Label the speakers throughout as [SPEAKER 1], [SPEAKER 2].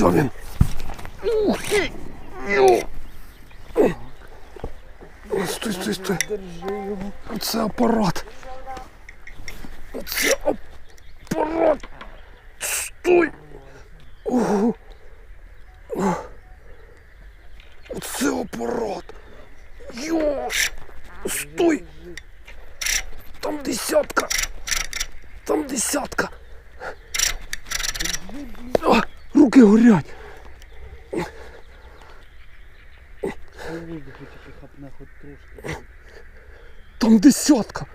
[SPEAKER 1] Ось. Ух ти! Стой, стой, стой. Оце апарат. Оце апарат. Стой. Ого. Оце апарат. Йо. Стой. Там десятка. Там десятка. А, руки горять.
[SPEAKER 2] Хай тільки хапне хоч трошки.
[SPEAKER 1] Там десятка.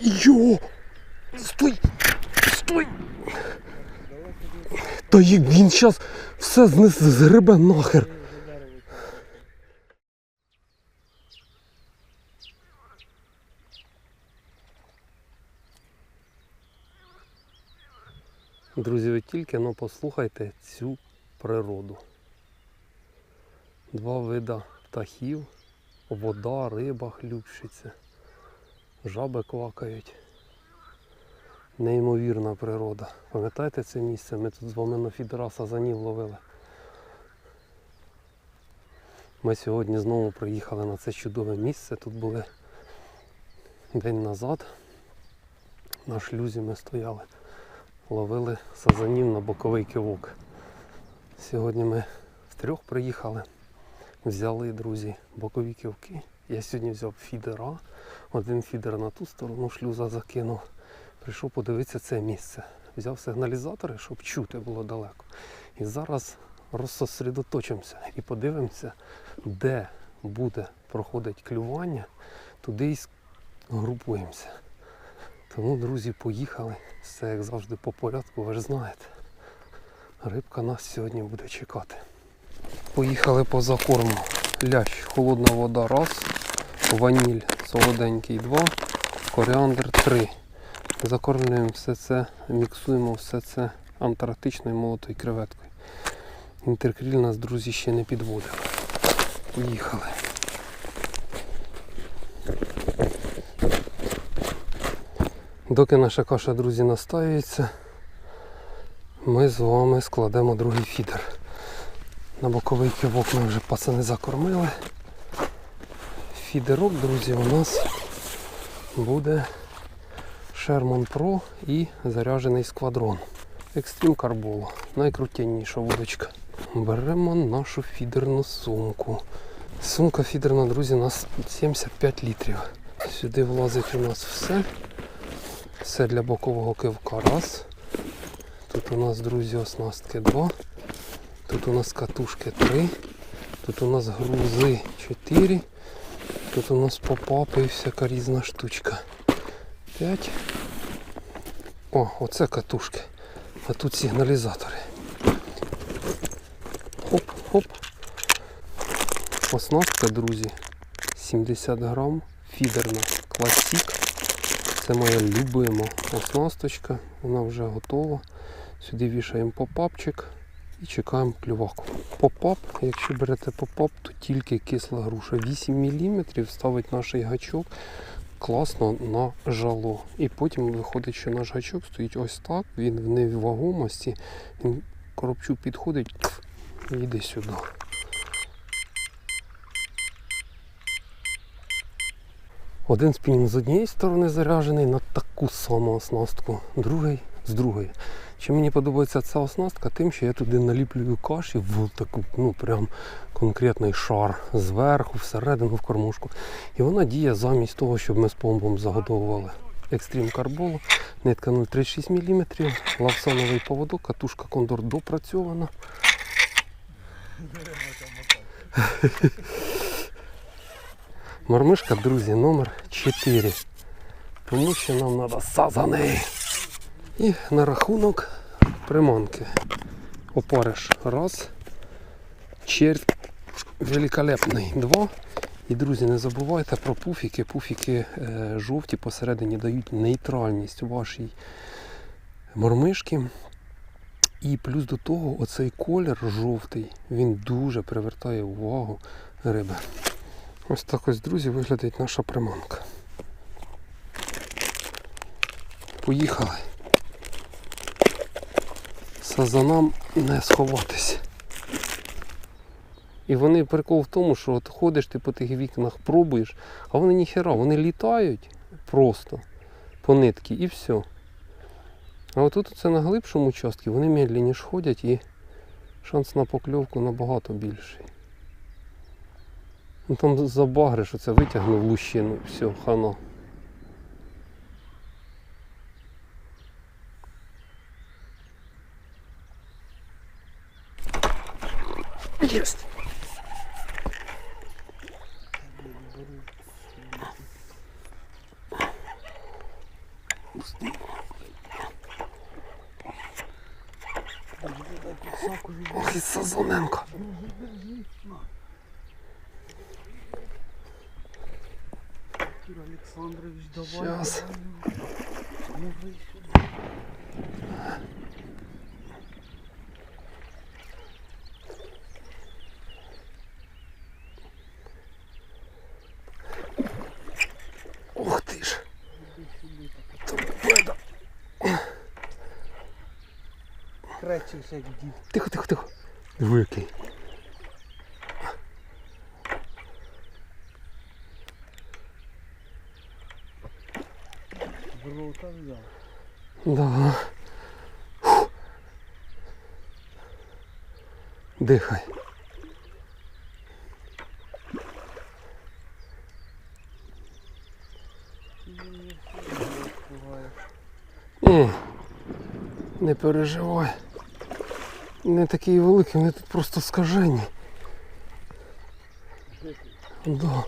[SPEAKER 1] Йо! Стой! Стой! Та він зараз все згребе нахер. Друзі, ви тільки но послухайте цю природу. Два вида птахів, вода, риба хлюпчиться, жаби квакають. Неймовірна природа. Пам'ятаєте це місце? Ми тут з вами на фідера сазанів ловили. Ми сьогодні знову приїхали на це чудове місце. Тут були день назад. На шлюзі ми стояли, ловили сазанів на боковий кивок. Сьогодні ми втрьох приїхали, взяли, друзі, бокові кивки. Я сьогодні взяв фідера, один фідер на ту сторону шлюза закинув. Прийшов подивитися це місце. Взяв сигналізатори, щоб чути було далеко. І зараз розсосредоточимося і подивимося, де буде проходити клювання, туди і групуємося. Тому, друзі, поїхали. Все як завжди по порядку, ви ж знаєте. Рибка нас сьогодні буде чекати. Поїхали по закорму. Лящ, холодна вода раз, ваніль солоденький два, коріандр три. Закормлюємо все це, міксуємо все це антарктичною молотою креветкою. Інтеркріль нас, друзі, ще не підводив. Поїхали. Доки наша каша, друзі, настаюється, ми з вами складемо другий фідер. На боковий кивок ми вже пацани закормили. Фідерок, друзі, у нас буде Sherman Pro і заряджений сквадрон. Екстрім Карболо. Найкрутяніша вудочка. Беремо нашу фідерну сумку. Сумка фідерна, друзі, у нас 75 літрів. Сюди влазить у нас все. Все для бокового кивка. Раз. Тут у нас, друзі, оснастки 2. Тут у нас катушки 3. Тут у нас грузи 4. Тут у нас попапи і всяка різна штучка. 5. О, оце катушки. А тут сигналізатори. Хоп-хоп. Оснастка, друзі. 70 грам. Фідерна класік. Це моя любима оснасточка. Вона вже готова. Сюди вішаємо попапчик і чекаємо клюваку. Попап, якщо берете попап, то тільки кисла груша. 8 мм ставить наш гачок класно на жало. І потім виходить, що наш гачок стоїть ось так, він в невагомості. Він коробчу підходить і йде сюди. Один спінінг з однієї сторони заряджений на таку саму оснастку, другий з другої. Чим мені подобається ця оснастка, тим, що я туди наліплюю каші в таку, ну прям конкретний шар зверху, всередину в кормушку. І вона діє замість того, щоб ми з помбом загодовували. Екстрім карболу, нитка 0,36 мм, лавсановий поводок, катушка кондор допрацьована. Мормишка, друзі, номер 4. Тому що нам треба сазани. І на рахунок приманки. Опариш. Раз. Червь великолепний. Два. І, друзі, не забувайте про пуфіки. Пуфіки е, жовті посередині дають нейтральність вашій мормишки. І плюс до того, оцей колір жовтий, він дуже привертає увагу риби. Ось так ось, друзі, виглядить наша приманка. поїхали. Сазанам не сховатись. І вони прикол в тому, що от ходиш ти по тих вікнах, пробуєш, а вони ніхера, вони літають просто по нитки і все. А отут це на глибшому участку, вони медленніше ходять і шанс на покльовку набагато більший. Ну там забагриш, оце витягнув лущину, все, хано. Єсть. Ох, і Сазоненко.
[SPEAKER 2] Артур Олександрович, давай.
[SPEAKER 1] Щас.
[SPEAKER 2] Ну ви сюди.
[SPEAKER 1] Ух ти ж. Торпеда.
[SPEAKER 2] Кречився як дід.
[SPEAKER 1] Тихо, тихо, тихо.
[SPEAKER 2] В взяв.
[SPEAKER 1] Да. Дихай. Ні. Не переживай. Не такий великий, вони тут просто скажені. Да.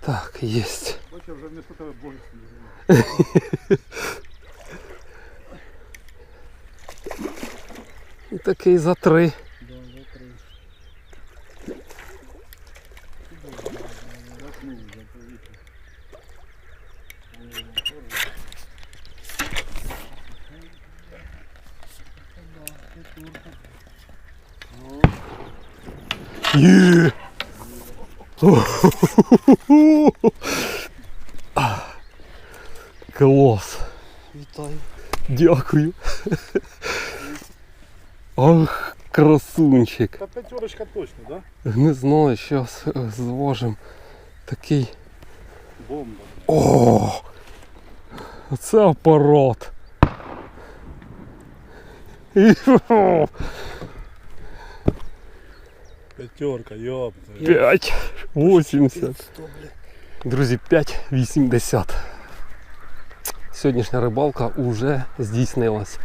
[SPEAKER 1] Так, есть.
[SPEAKER 3] я вже вмісто тебе болісно.
[SPEAKER 1] І такий за три. Клас!
[SPEAKER 2] Вітаю.
[SPEAKER 1] Дякую. Ах, красунчик.
[SPEAKER 3] Та п'ятерочка точно, да?
[SPEAKER 1] Не знаю, зараз зважимо. Такий.
[SPEAKER 3] Бомба.
[SPEAKER 1] О! Це апарат.
[SPEAKER 3] П'ятерка, йоп.
[SPEAKER 1] П'ять. 80.
[SPEAKER 2] Сто, бля.
[SPEAKER 1] Друзі, 5,80. Сьогоднішня рибалка вже здійснилась.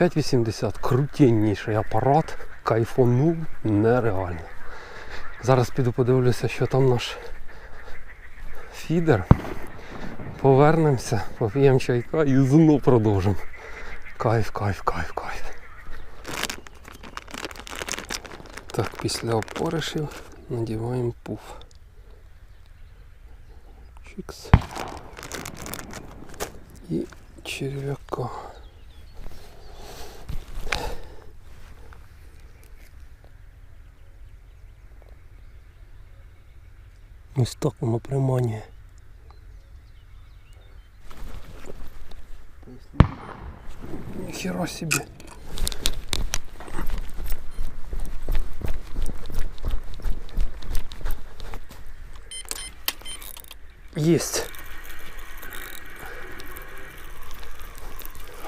[SPEAKER 1] 5,80. Крутенніший апарат. Кайфонув нереально. Зараз піду подивлюся, що там наш фідер. Повернемося, поп'ємо чайка і знову продовжимо. Кайф, кайф, кайф, кайф. Так, після опоришів надіваємо пуф. Чикс. І черв'яка. Ось так воно приманює.
[SPEAKER 2] Поясни.
[SPEAKER 1] Ніхіра собі.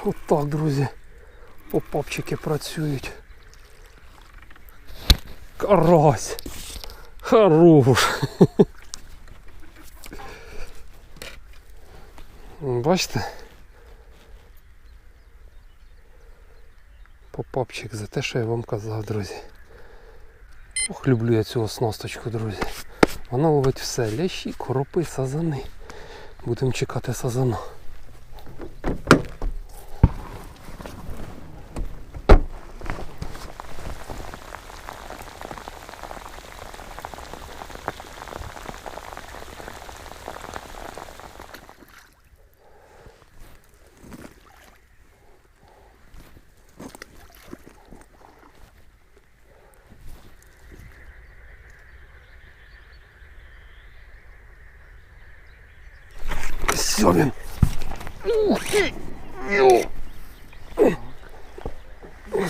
[SPEAKER 1] От так, друзі. Попапчики працюють. Карась. Хорош. Бачите? Попапчик за те, що я вам казав, друзі. Ох, люблю я цю оснасточку, друзі. Вона ловить все. Лящі, коропи, сазани. Будемо чекати сазана.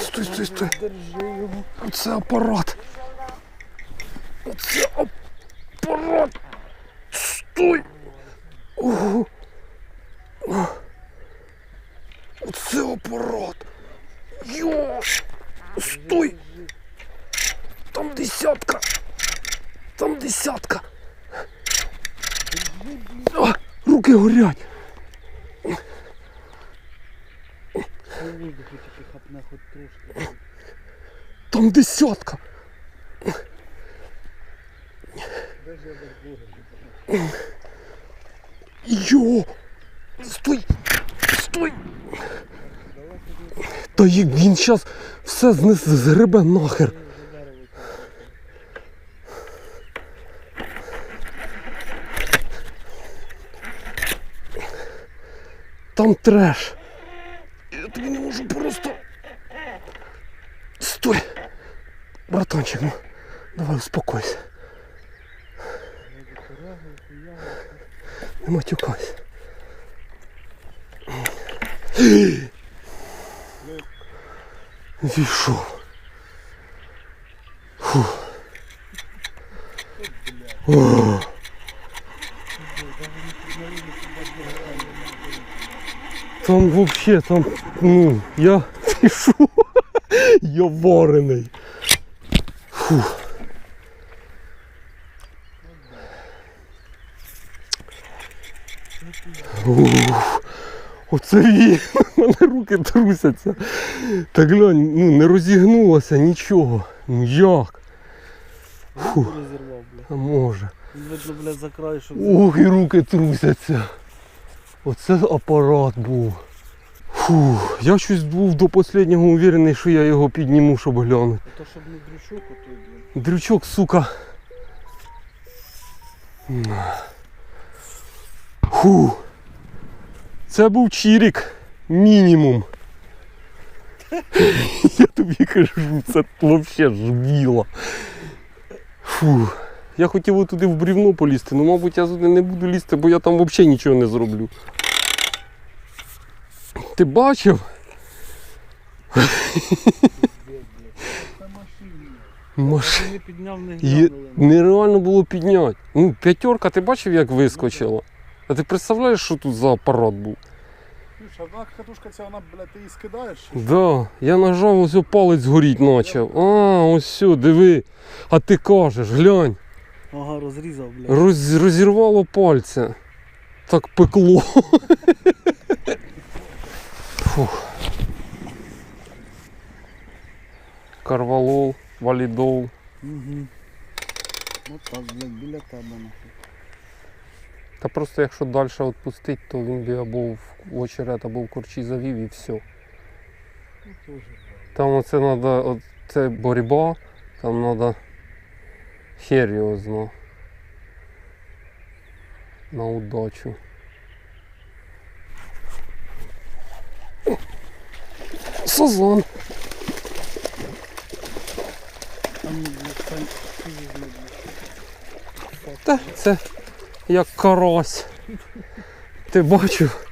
[SPEAKER 1] Стой, стой, стой.
[SPEAKER 2] Держи його.
[SPEAKER 1] Оце апарат. Оце апарат. Стой. Ого. Оце апарат. Йо. Стой. Там десятка. Там десятка. Руки горять.
[SPEAKER 2] Хай вийде, хоч і хапне хоч трошки.
[SPEAKER 1] Там десятка. Йо! Стой! Стой! Та їх він зараз все знесе, згребе нахер. Там треш. Братанчик, ну давай успокойся. Не матюкайся. Війшов. Фу. О. Там вообще там, ну, я пишу, я варений. Фу. Ух, оце він. У мене руки трусяться. Та глянь, ну не розігнулося нічого. Ну як? Фу. А може.
[SPEAKER 2] Видно, бля, за край, щоб...
[SPEAKER 1] Ох, і руки трусяться. Оце апарат був. Фу, я щось був до останнього уверений, що я його підніму, щоб глянути.
[SPEAKER 2] То, щоб не дрючок, ото, бля.
[SPEAKER 1] Дрючок, сука. Фу. Це був чирік. Мінімум. Я тобі кажу, це взагалі жвіло. Фу. Я хотів туди в брівно полізти, але, мабуть, я туди не буду лізти, бо я там взагалі нічого не зроблю. Ти бачив? Маш...
[SPEAKER 2] Не підняв, не
[SPEAKER 1] Є... Нереально було підняти. Ну, п'ятерка, ти бачив, як вискочила? А ти представляєш, що тут за апарат був?
[SPEAKER 3] Одна катушка ця, вона, блядь, ти її скидаєш?
[SPEAKER 1] Да, я нажав, ось палець горіть почав. А, ось все, диви. А ти кажеш, глянь,
[SPEAKER 2] Ага, розрізав, бля.
[SPEAKER 1] роз... розірвало пальця. Так пекло. Фух. Карвалол, валідол.
[SPEAKER 2] Угу. От так, блядь, біля тебе, нахуй.
[SPEAKER 1] Та просто якщо далі відпустити, то він би або в очерет, або в корчі завів і все.
[SPEAKER 3] Ну, теж.
[SPEAKER 1] Там оце треба, це боротьба, там треба серйозно. На удачу. Сазан. Та це як карась. Ти бачив?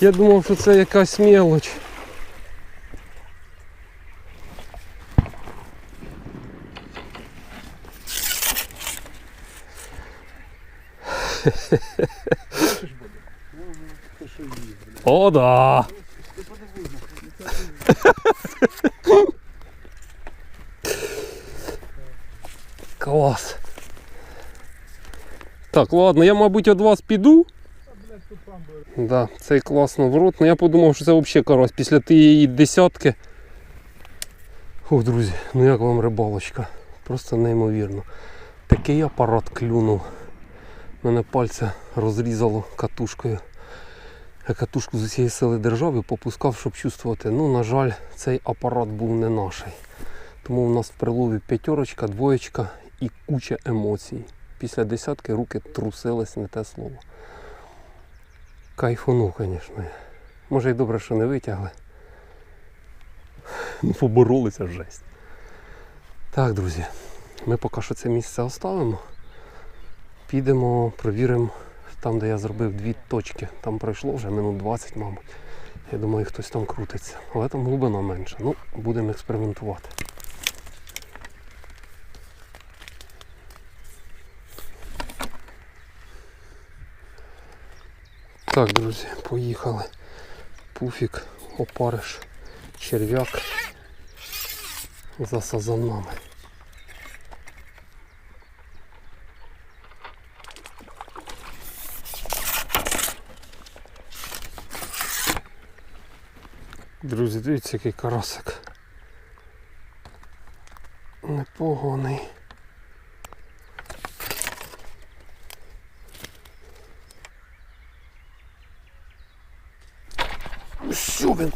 [SPEAKER 1] Я думав, що це якась мелоч. О, да!
[SPEAKER 2] Ти подивись,
[SPEAKER 1] Клас. Так, ладно, я, мабуть, від вас піду. Да, цей класно в рот. Ну я подумав, що це взагалі карась після тієї десятки. Ох, друзі, ну як вам рибалочка? Просто неймовірно. Такий апарат клюнув. Мене пальця розрізало катушкою. Я катушку з усієї сили держав і попускав, щоб чувствувати. Ну, на жаль, цей апарат був не наш. Тому у нас в прилові п'ятерочка, двоєчка і куча емоцій. Після десятки руки трусились, не те слово. Кайфанув, звісно. Може і добре, що не витягли. Ну, поборолися жесть. Так, друзі, ми поки що це місце оставимо. Підемо, провіримо там, де я зробив дві точки, там пройшло вже минут 20, мабуть. Я думаю, хтось там крутиться. Але там глибина менша. Ну, будемо експериментувати. Так, друзі, поїхали. Пуфік, опариш, черв'як за сазанами. Друзі, дивіться, який карасик. Непоганий. Що?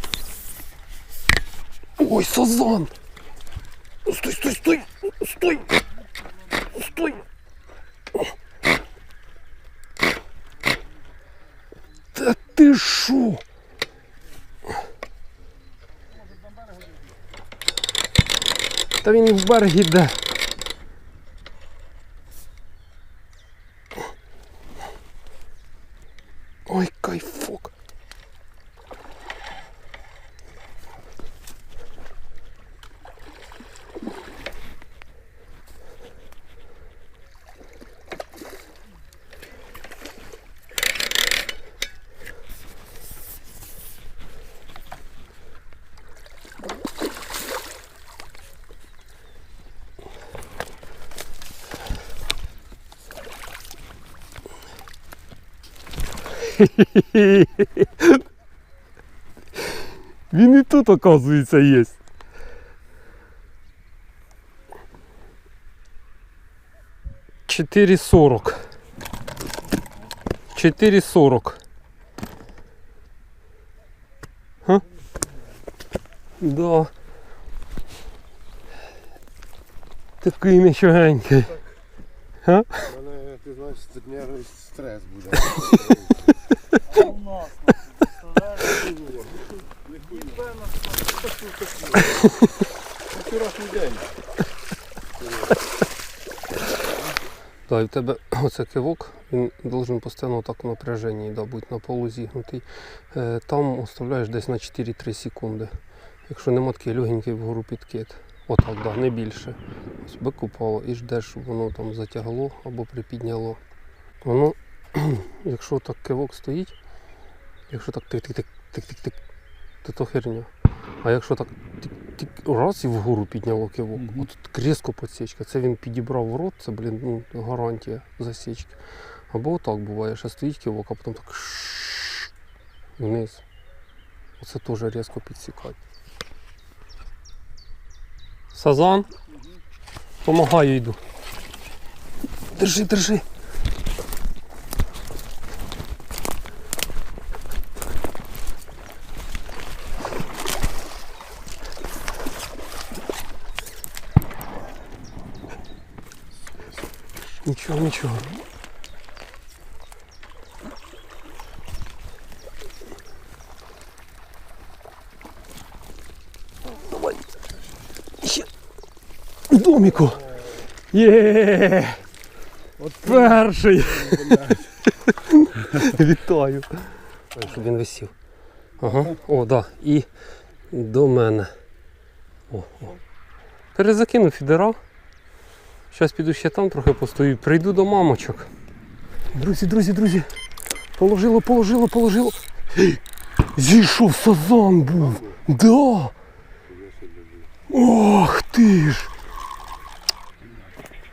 [SPEAKER 1] Ой, сазан! Стой, стой, стой! Стой! Стой! Та ти шо? Та він і в берег іде. Він і тут, оказується, є. Чотири сорок. Чотири сорок. Ха? Да. Такий нічогенький.
[SPEAKER 4] У мене, ти знаєш, це нервний стрес буде.
[SPEAKER 1] Так, і в тебе оце кивок, він должен постійно так в напряженні да, бути на полу зігнутий. Е, Там оставляєш десь на 4-3 секунди. Якщо нема такий легенький вгору підкид. Отак, да, не більше. Ось викупало і ждеш, щоб воно там затягло або припідняло. Воно, якщо так кивок стоїть, якщо так тик-тик-тик-тик-тик, то то херня. А якщо так тик-тик, раз і вгору підняло кивок,
[SPEAKER 3] Мгм.
[SPEAKER 1] от тут різко подсічка, це він підібрав в рот, це, блін, ну, гарантія засічки. Або отак буває, що стоїть кивок, а потім так вниз. Оце теж різко підсікати. Сазан. Помагаю йду. Держи, держи. Нічого. Давай. Ще. Доміку. Є. От перший. Вітаю. Щоб він висів. Ага. О, да. І до мене. О, о. Перезакинув фідерал. Зараз піду ще там трохи постою. Прийду до мамочок. Друзі, друзі, друзі. Положило, положило, положило. Зійшов сазан був. Да. Ох ти ж.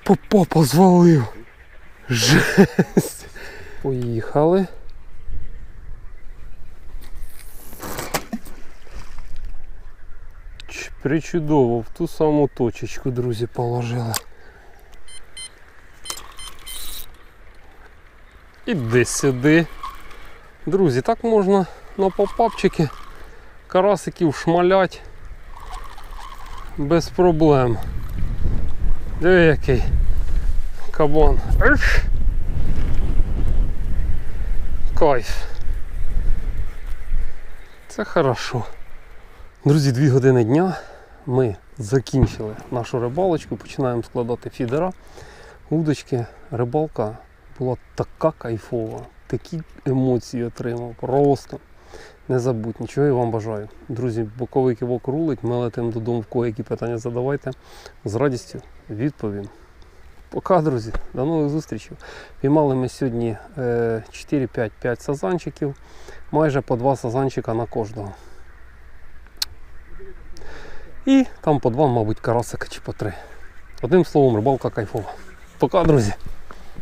[SPEAKER 1] Попа позвалив. Жесть. Поїхали. Причудово, в ту саму точечку, друзі, положили. Іди сюди. Друзі, так можна на попапчики карасиків шмалять без проблем. Диви який кабан. Кайф. Це хорошо. Друзі, дві години дня. Ми закінчили нашу рибалочку, починаємо складати фідера, удочки. Рибалка була така кайфова. такі емоції отримав. Просто не забудь, нічого я вам бажаю. Друзі, боковий кивок рулить, ми летимо додому, в кого які питання задавайте. З радістю відповім. Пока, друзі, до нових зустрічей. Піймали ми сьогодні е, 4-5-5 сазанчиків, майже по 2 сазанчика на кожного. І там по два, мабуть, карасика чи по три. Одним словом, рибалка кайфова. Пока, друзі.